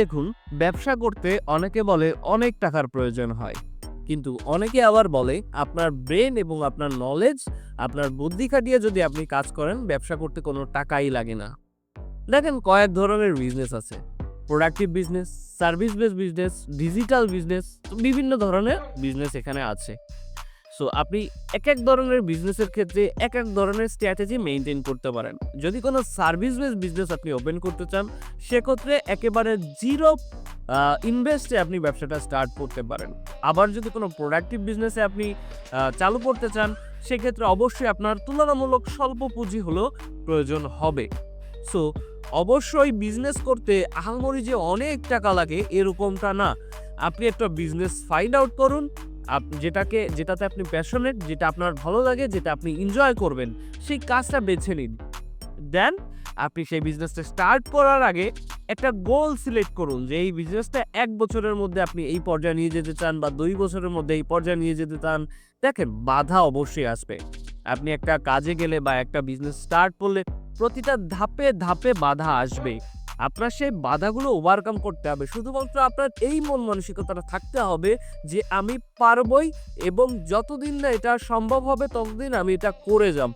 দেখুন, ব্যবসা করতে অনেকে বলে অনেক টাকার প্রয়োজন হয়। কিন্তু অনেকে আবার বলে আপনার ব্রেন এবং আপনার নলেজ, আপনার বুদ্ধি খাটিয়ে যদি আপনি কাজ করেন, ব্যবসা করতে কোনো টাকাই লাগে না। দেখেন কয়েক ধরনের বিজনেস আছে। Productive business service base business digital business বিভিন্ন ধরনের বিজনেস এখানে আছে। সো আপনি এক এক ধরনের বিজনেসের ক্ষেত্রে এক এক ধরনের স্ট্র্যাটেজি মেনটেন করতে পারেন। যদি কোনো সার্ভিস বেস বিজনেস আপনি ওপেন করতে চান, সেক্ষেত্রে একেবারে জিরো ইনভেস্টে আপনি ব্যবসাটা স্টার্ট করতে পারেন। আবার যদি কোনো প্রোডাক্টিভ বিজনেসে আপনি চালু করতে চান, সেক্ষেত্রে অবশ্যই আপনার তুলনামূলক স্বল্প পুঁজি হলো প্রয়োজন হবে। সো অবশ্যই বিজনেস করতে আহামরি যে অনেক টাকা লাগে, এরকমটা না। আপনি একটা বিজনেস ফাইন্ড আউট করুন যেটাকে, যেটাতে আপনি প্যাশনেট যেটা আপনার ভালো লাগে, যেটা আপনি এনজয় করবেন, সেই কাজটা বেছে নিন। দেন আপনি সেই বিজনেসটা স্টার্ট করার আগে একটা গোল সিলেক্ট করুন যে এই বিজনেসটা এক বছরের মধ্যে আপনি এই পর্যায়ে নিয়ে যেতে চান বা দুই বছরের মধ্যে এই পর্যায়ে নিয়ে যেতে চান, দেখেন বাধা অবশ্যই আসবে। আপনি একটা কাজে গেলে বা একটা বিজনেস স্টার্ট করলে প্রতিটা ধাপে ধাপে বাধা আসবে। আপনার সেই বাধাগুলো ওভারকাম করতে হবে। শুধুমাত্র আপনার এই মন মানসিকতাটা থাকতে হবে যে, আমি পারবই এবং যতদিন না এটা সম্ভব হবে, ততদিন আমি এটা করে যাব।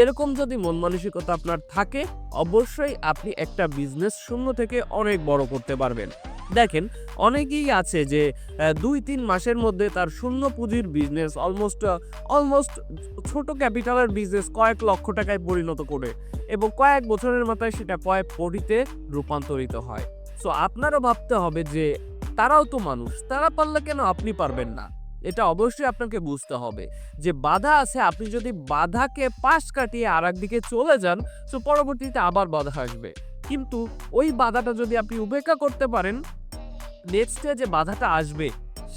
এরকম যদি মন মানসিকতা আপনার থাকে, অবশ্যই আপনি একটা বিজনেস শূন্য থেকে অনেক বড় করতে পারবেন। দেখেন, অনেকেই আছে যে দুই তিন মাসের মধ্যে তার শূন্য পুঁজির বিজনেস অলমোস্ট অলমোস্ট ছোট ক্যাপিটালের বিজনেস কয়েক লক্ষ টাকায় পরিণত করে এবং কয়েক বছরের মাথায় সেটা কয়েক কোটিতে রূপান্তরিত হয়। সো আপনারও ভাবতে হবে যে, তারাও তো মানুষ, তারা পারলে কেন আপনি পারবেন না? এটা অবশ্যই আপনাকে বুঝতে হবে যে, বাধা আছে, আপনি যদি বাধাকে পাশ কাটিয়ে আর দিকে চলে যান তো পরবর্তীতে আবার বাধা আসবে। কিন্তু ওই বাধাটা যদি আপনি উপেক্ষা করতে পারেন নেক্সটে যে বাধাটা আসবে,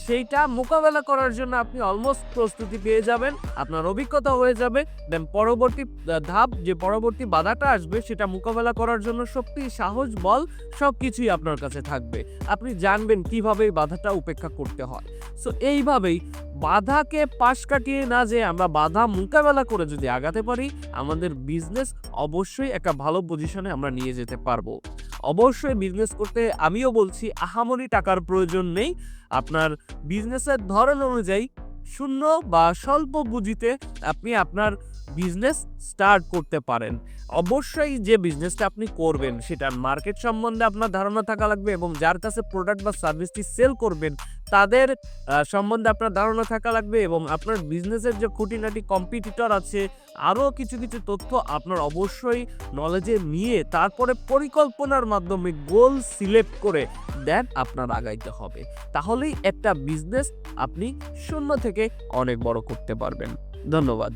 সেইটা মোকাবেলা করার জন্য আপনি অলমোস্ট প্রস্তুতি পেয়ে যাবেন, আপনার অভিজ্ঞতা হয়ে যাবে দেন পরবর্তী ধাপ, যে পরবর্তী বাধাটা আসবে, সেটা মোকাবেলা করার জন্য শক্তি, সাহস, বল সব কিছুই আপনার কাছে থাকবে। আপনি জানবেন কীভাবে এই বাধাটা উপেক্ষা করতে হয়। সো এইভাবেই বাধাকে পাশ কাটিয়ে না যে আমরা বাধা মোকাবেলা করে যদি আগাতে পারি, আমাদের বিজনেস অবশ্যই একটা ভালো পজিশনে আমরা নিয়ে যেতে পারব। অবশ্যই বিজনেস করতে আমিও বলছি, আহামরি টাকার প্রয়োজন নেই। আপনার বিজনেসের ধরন অনুযায়ী শূন্য বা স্বল্প পুঁজিতে আপনি আপনার বিজনেস স্টার্ট করতে পারেন। অবশ্যই যে বিজনেসটা আপনি করবেন, সেটার মার্কেট সম্বন্ধে আপনার ধারণা থাকা লাগবে এবং যার কাছে প্রোডাক্ট বা সার্ভিসটি সেল করবেন তাদের সম্বন্ধে আপনার ধারণা থাকা লাগবে এবং আপনার বিজনেসের যে খুঁটিনাটি কম্পিটিটর আছে, আরও কিছু কিছু তথ্য আপনার অবশ্যই নলেজে নিয়ে তারপরে পরিকল্পনার মাধ্যমে গোল সিলেক্ট করে দেন আপনার আগাইতে হবে। তাহলেই একটা বিজনেস আপনি শূন্য থেকে অনেক বড় করতে পারবেন। ধন্যবাদ।